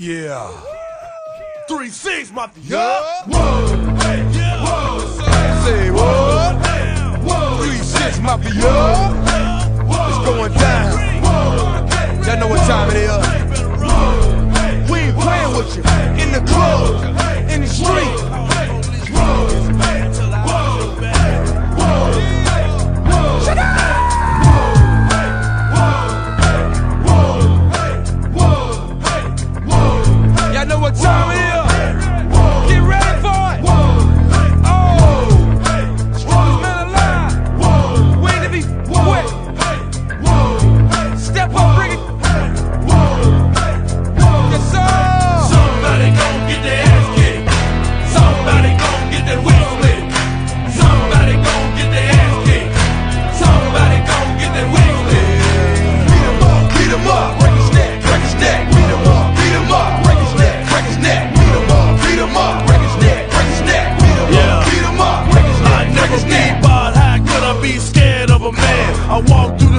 Yeah. Three six mafia. Yeah. Whoa. Hey. Yeah. Whoa. Say what? Whoa. Three six mafia. It's going down. Whoa. Y'all know what time it is. Whoa. We ain't playing with you. In the club, time it is. 'Em up, break his neck, break his neck. Yeah. up, beat 'em up, break his I neck, break never his neck. be. How could I be scared of a man? I walked